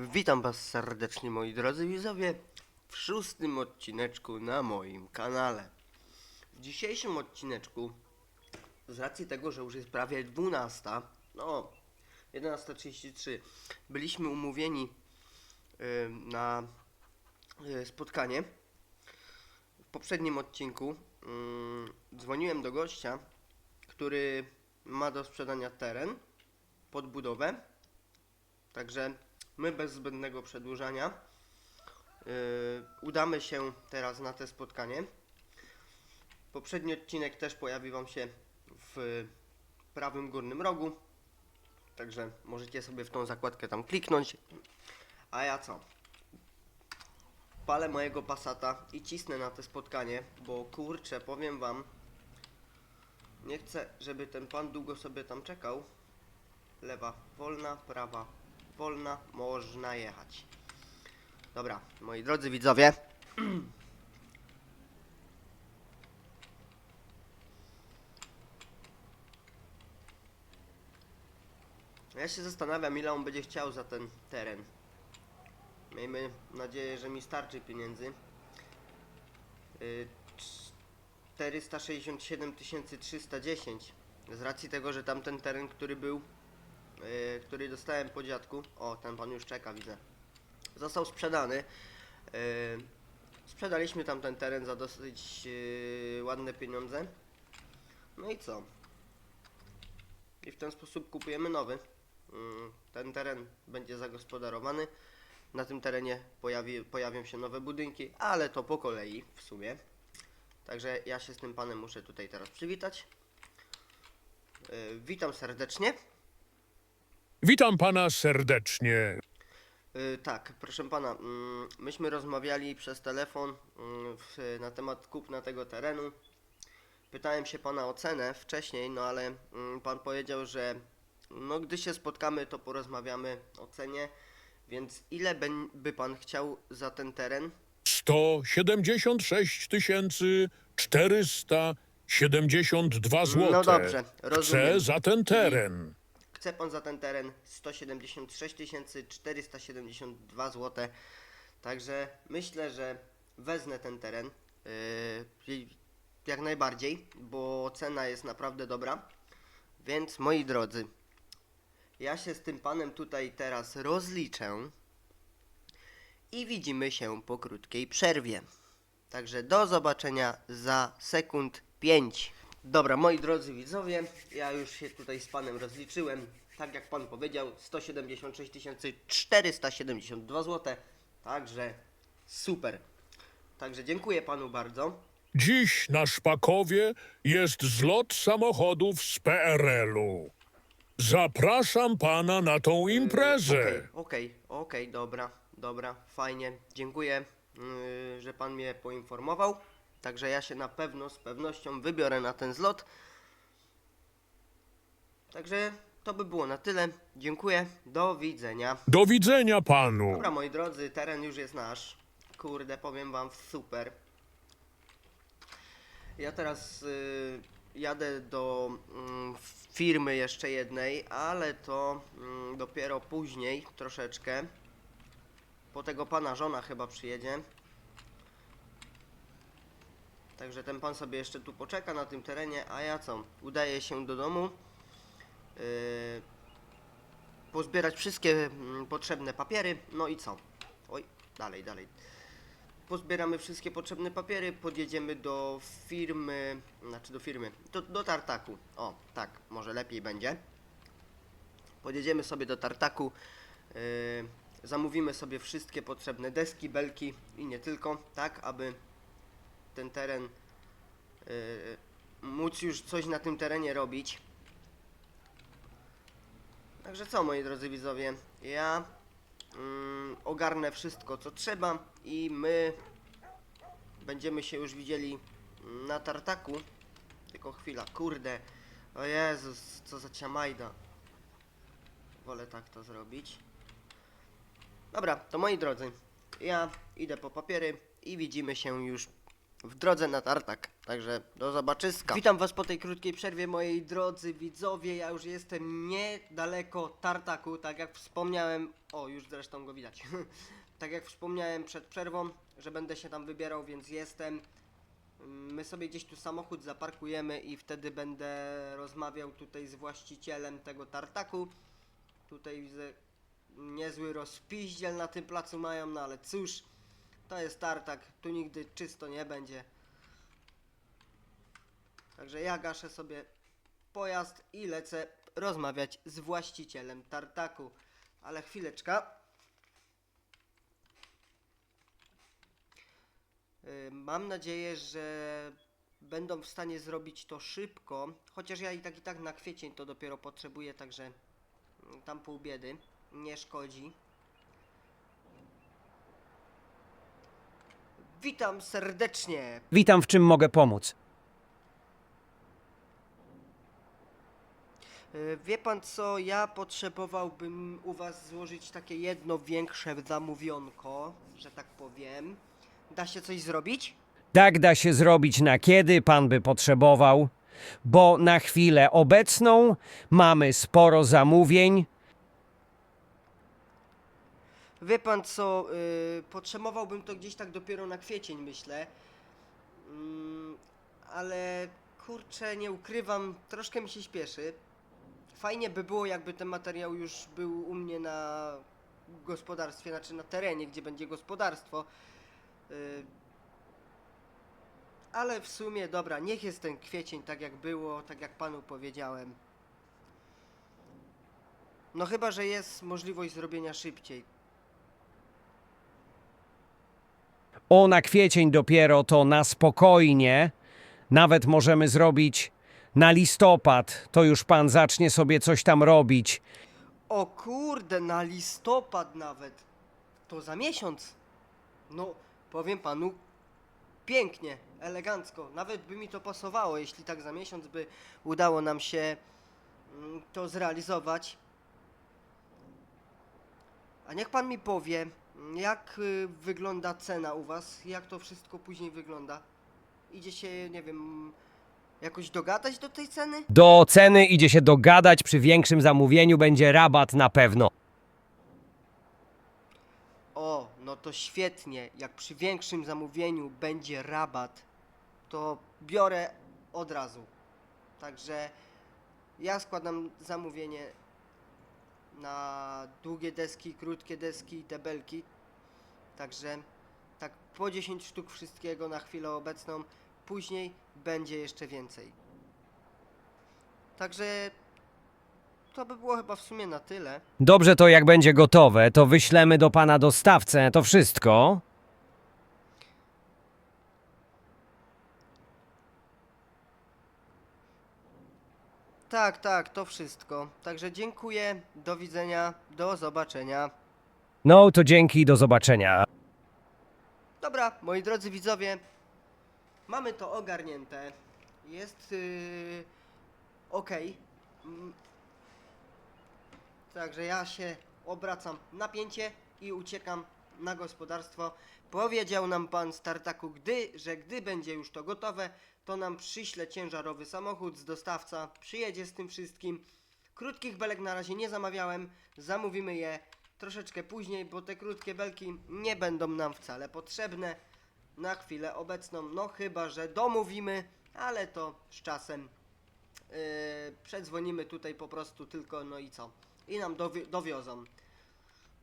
Witam Was serdecznie moi drodzy widzowie w szóstym odcineczku na moim kanale. W dzisiejszym odcineczku, z racji tego, że już jest prawie 12, no 11.33, byliśmy umówieni y, na y, spotkanie. W poprzednim odcinku y, dzwoniłem do gościa, który ma do sprzedania teren pod budowę. Także my bez zbędnego przedłużania yy, udamy się teraz na te spotkanie. Poprzedni odcinek też pojawi Wam się w prawym górnym rogu. Także możecie sobie w tą zakładkę tam kliknąć. A ja co? Palę mojego pasata i cisnę na te spotkanie, bo kurczę, powiem Wam, nie chcę, żeby ten pan długo sobie tam czekał. Lewa wolna, prawa wolna, można jechać. Dobra, moi drodzy widzowie. Ja się zastanawiam, ile on będzie chciał za ten teren. Miejmy nadzieję, że mi starczy pieniędzy. Y, 467 310 z racji tego, że tamten teren, który był yy, który dostałem po dziadku. O, ten pan już czeka, widzę. Został sprzedany. Yy, sprzedaliśmy tam ten teren za dosyć yy, ładne pieniądze. No i co? I w ten sposób kupujemy nowy. Yy, ten teren będzie zagospodarowany. Na tym terenie pojawi, pojawią się nowe budynki, ale to po kolei w sumie. Także ja się z tym panem muszę tutaj teraz przywitać. Yy, witam serdecznie. Witam pana serdecznie. Y, tak, proszę pana, mm, myśmy rozmawiali przez telefon mm, w, na temat kupna tego terenu. Pytałem się pana o cenę wcześniej, no ale mm, pan powiedział, że no gdy się spotkamy, to porozmawiamy o cenie. Więc ile by pan chciał za ten teren? 176 472 zł. No dobrze, Chcę rozumiem. za ten teren. Chce pan za ten teren 176 472 zł. Także myślę, że wezmę ten teren yy, jak najbardziej, bo cena jest naprawdę dobra. Więc moi drodzy, ja się z tym panem tutaj teraz rozliczę i widzimy się po krótkiej przerwie. Także do zobaczenia za sekund 5. Dobra, moi drodzy widzowie, ja już się tutaj z panem rozliczyłem. Tak jak pan powiedział, 176 472 zł. Także super. Także dziękuję panu bardzo. Dziś na Szpakowie jest zlot samochodów z PRL-u. Zapraszam pana na tą imprezę. Okej, okej, okej, dobra, dobra, fajnie. Dziękuję, yy, że pan mnie poinformował. Także ja się na pewno, z pewnością wybiorę na ten zlot. Także to by było na tyle. Dziękuję, do widzenia. Do widzenia panu. Dobra, moi drodzy, teren już jest nasz. Kurde, powiem wam, super. Ja teraz y, jadę do mm, firmy jeszcze jednej, ale to mm, dopiero później, troszeczkę. Po tego pana żona chyba przyjedzie. Także ten pan sobie jeszcze tu poczeka na tym terenie, a ja co? Udaję się do domu. Yy, pozbierać wszystkie mm, potrzebne papiery, no i co? Oj, dalej, dalej. Pozbieramy wszystkie potrzebne papiery, podjedziemy do firmy, znaczy do firmy, do, do tartaku. O, tak, może lepiej będzie. Podjedziemy sobie do tartaku, yy, zamówimy sobie wszystkie potrzebne deski, belki i nie tylko, tak, aby ten teren, yy, móc już coś na tym terenie robić. Także co, moi drodzy widzowie, ja mm, ogarnę wszystko, co trzeba i my będziemy się już widzieli na tartaku. Tylko chwila, kurde. O Jezus, co za ciamajda. Wolę tak to zrobić. Dobra, to moi drodzy, ja idę po papiery i widzimy się już w drodze na tartak. Także do zobaczyska. Witam was po tej krótkiej przerwie, moi drodzy widzowie. Ja już jestem niedaleko tartaku, tak jak wspomniałem. O, już zresztą go widać. tak jak wspomniałem przed przerwą, że będę się tam wybierał, więc jestem. My sobie gdzieś tu samochód zaparkujemy i wtedy będę rozmawiał tutaj z właścicielem tego tartaku. Tutaj widzę niezły rozpiździel na tym placu mają, no ale cóż, to jest tartak, tu nigdy czysto nie będzie. Także ja gaszę sobie pojazd i lecę rozmawiać z właścicielem tartaku. Ale chwileczka. Y, Mam nadzieję, że będą w stanie zrobić to szybko, chociaż ja i tak i tak na kwiecień to dopiero potrzebuję, także tam pół biedy, nie szkodzi. Witam serdecznie. Witam, w czym mogę pomóc? Y, Wie pan co, ja potrzebowałbym u was złożyć takie jedno większe zamówionko, że tak powiem. Da się coś zrobić? Tak da się zrobić na kiedy pan by potrzebował, bo na chwilę obecną mamy sporo zamówień. Wie pan co, y, potrzebowałbym to gdzieś tak dopiero na kwiecień, myślę. Mm, ale kurczę, nie ukrywam, troszkę mi się śpieszy. Fajnie by było, jakby ten materiał już był u mnie na gospodarstwie, znaczy na terenie, gdzie będzie gospodarstwo. Y, ale w sumie, dobra, niech jest ten kwiecień tak jak było, tak jak panu powiedziałem. No chyba, że jest możliwość zrobienia szybciej. O, na kwiecień dopiero to na spokojnie. Nawet możemy zrobić na listopad. To już pan zacznie sobie coś tam robić. O kurde, na listopad nawet. To za miesiąc. No, powiem panu, pięknie, elegancko. Nawet by mi to pasowało, jeśli tak za miesiąc by udało nam się mm, to zrealizować. A niech pan mi powie, jak y, wygląda cena u was? Jak to wszystko później wygląda? Idzie się, nie wiem, jakoś dogadać do tej ceny? Do ceny idzie się dogadać, przy większym zamówieniu będzie rabat na pewno. O, no to świetnie. Jak przy większym zamówieniu będzie rabat, to biorę od razu. Także ja składam zamówienie na długie deski, krótkie deski, debelki. Także tak po 10 sztuk wszystkiego na chwilę obecną. Później będzie jeszcze więcej. Także to by było chyba w sumie na tyle. Dobrze, to jak będzie gotowe, to wyślemy do pana dostawcę to wszystko. Tak, tak, to wszystko. Także dziękuję, do widzenia, do zobaczenia. No to dzięki, do zobaczenia. Dobra, moi drodzy widzowie, mamy to ogarnięte. Jest yy, ok. Mm. Także ja się obracam na pięcie i uciekam na gospodarstwo. Powiedział nam pan z tartaku, gdy, że gdy będzie już to gotowe, to nam przyśle ciężarowy samochód z dostawca, przyjedzie z tym wszystkim. Krótkich belek na razie nie zamawiałem, zamówimy je troszeczkę później, bo te krótkie belki nie będą nam wcale potrzebne na chwilę obecną. No chyba, że domówimy, ale to z czasem yy, przedzwonimy tutaj po prostu tylko, no i co? I nam dowi- dowiozą.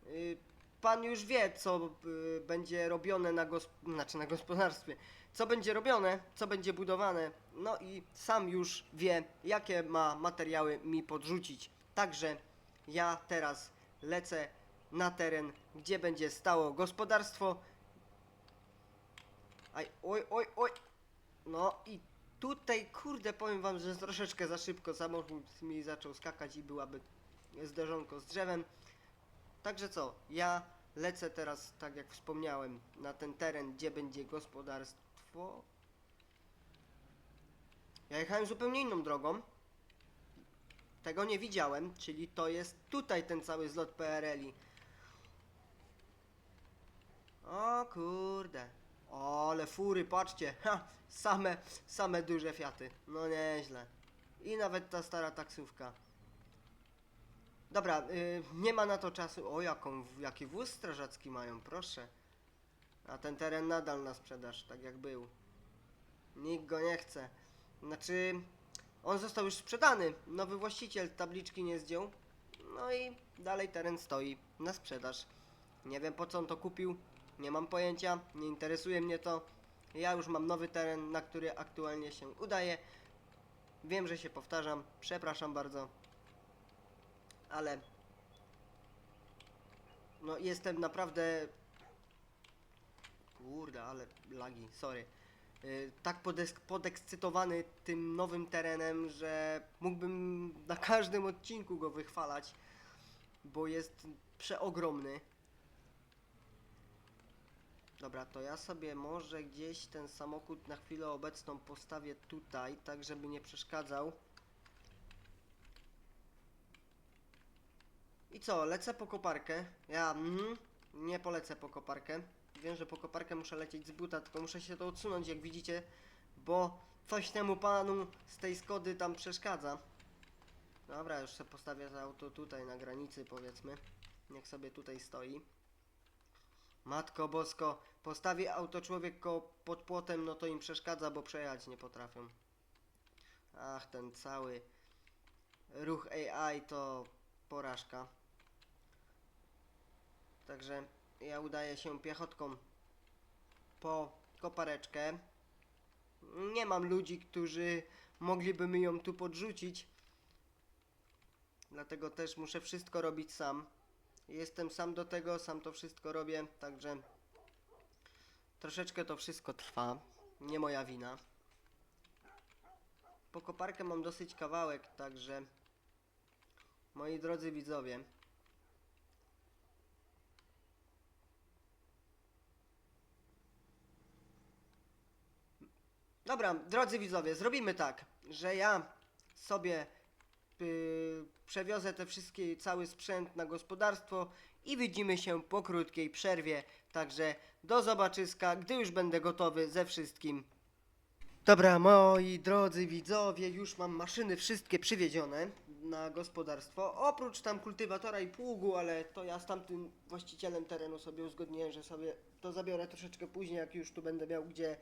Yy, pan już wie, co yy, będzie robione na, gosp- znaczy na gospodarstwie. Co będzie robione, co będzie budowane. No i sam już wie, jakie ma materiały mi podrzucić. Także ja teraz lecę na teren, gdzie będzie stało gospodarstwo. Aj, oj, oj, oj. No i tutaj, kurde, powiem wam, że troszeczkę za szybko samochód mi zaczął skakać i byłaby zderzonko z drzewem. Także co, ja lecę teraz, tak jak wspomniałem, na ten teren, gdzie będzie gospodarstwo. Ja jechałem zupełnie inną drogą. Tego nie widziałem, czyli to jest tutaj ten cały zlot PRL-i. O kurde. O, ale fury, patrzcie, ha, same, same duże Fiaty. No nieźle. I nawet ta stara taksówka. Dobra, y, nie ma na to czasu. O, jaką, jaki wóz strażacki mają, proszę. A ten teren nadal na sprzedaż, tak jak był. Nikt go nie chce. Znaczy, on został już sprzedany. Nowy właściciel tabliczki nie zdjął. No i dalej teren stoi na sprzedaż. Nie wiem po co on to kupił. Nie mam pojęcia, nie interesuje mnie to. Ja już mam nowy teren, na który aktualnie się udaje. Wiem, że się powtarzam, przepraszam bardzo. Ale no jestem naprawdę Kurde, ale lagi, sorry. Yy, tak podekscytowany tym nowym terenem, że mógłbym na każdym odcinku go wychwalać, bo jest przeogromny. Dobra, to ja sobie może gdzieś ten samochód na chwilę obecną postawię tutaj, tak żeby nie przeszkadzał. I co, lecę po koparkę? Ja, mhm, nie polecę po koparkę. Wiem, że po koparkę muszę lecieć z buta, tylko muszę się to odsunąć, jak widzicie, bo coś temu panu z tej Skody tam przeszkadza. Dobra, już sobie postawię to auto tutaj na granicy, powiedzmy. Niech sobie tutaj stoi. Matko Bosko, postawi auto człowiek koło pod płotem, no to im przeszkadza, bo przejechać nie potrafią. Ach, ten cały ruch AI to porażka. Także ja udaję się piechotką po kopareczkę. Nie mam ludzi, którzy mogliby mi ją tu podrzucić. Dlatego też muszę wszystko robić sam. Jestem sam do tego, sam to wszystko robię, także troszeczkę to wszystko trwa. Nie moja wina. Po koparkę mam dosyć kawałek, także moi drodzy widzowie, Dobra, drodzy widzowie, zrobimy tak, że ja sobie yy, przewiozę te wszystkie, cały sprzęt na gospodarstwo i widzimy się po krótkiej przerwie. Także do zobaczyska, gdy już będę gotowy ze wszystkim. Dobra, moi drodzy widzowie, już mam maszyny wszystkie przywiezione na gospodarstwo. Oprócz tam kultywatora i pługu, ale to ja z tamtym właścicielem terenu sobie uzgodniłem, że sobie to zabiorę troszeczkę później, jak już tu będę miał gdzie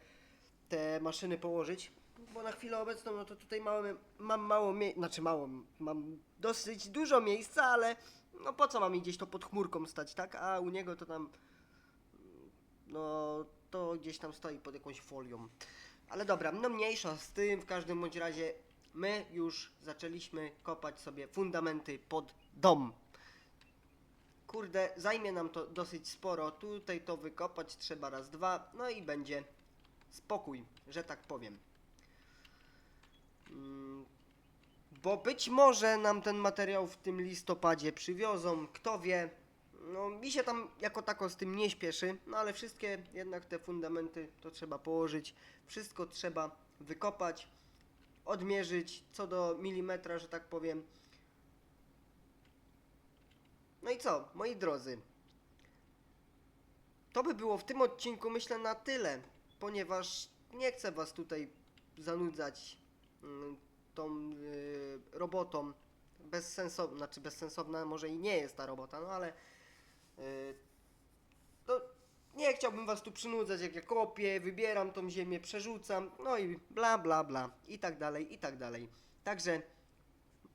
te maszyny położyć. Bo na chwilę obecną, no to tutaj mam mało miejsca, znaczy mało, mam dosyć dużo miejsca, ale no po co mam gdzieś to pod chmurką stać, tak? A u niego to tam, no to gdzieś tam stoi pod jakąś folią. Ale dobra, no mniejsza z tym, w każdym bądź razie my już zaczęliśmy kopać sobie fundamenty pod dom. Kurde, zajmie nam to dosyć sporo. Tutaj to wykopać trzeba raz, dwa, no i będzie spokój, że tak powiem. Mm, Bo być może nam ten materiał w tym listopadzie przywiozą, kto wie. No, mi się tam jako tako z tym nie śpieszy, no ale wszystkie jednak te fundamenty to trzeba położyć, wszystko trzeba wykopać, odmierzyć co do milimetra, że tak powiem. No i co, moi drodzy, to by było w tym odcinku, myślę, na tyle, ponieważ nie chcę Was tutaj zanudzać mm, tą y, robotą. Bezsensowna, znaczy bezsensowna może i nie jest ta robota, no ale y, no, nie chciałbym Was tu przynudzać, jak ja kopię, wybieram tą ziemię, przerzucam, no i bla bla bla i tak dalej, i tak dalej. Także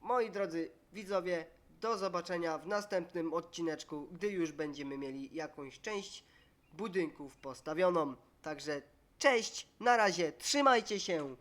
moi drodzy widzowie, do zobaczenia w następnym odcineczku, gdy już będziemy mieli jakąś część budynków postawioną. Także cześć, na razie, trzymajcie się,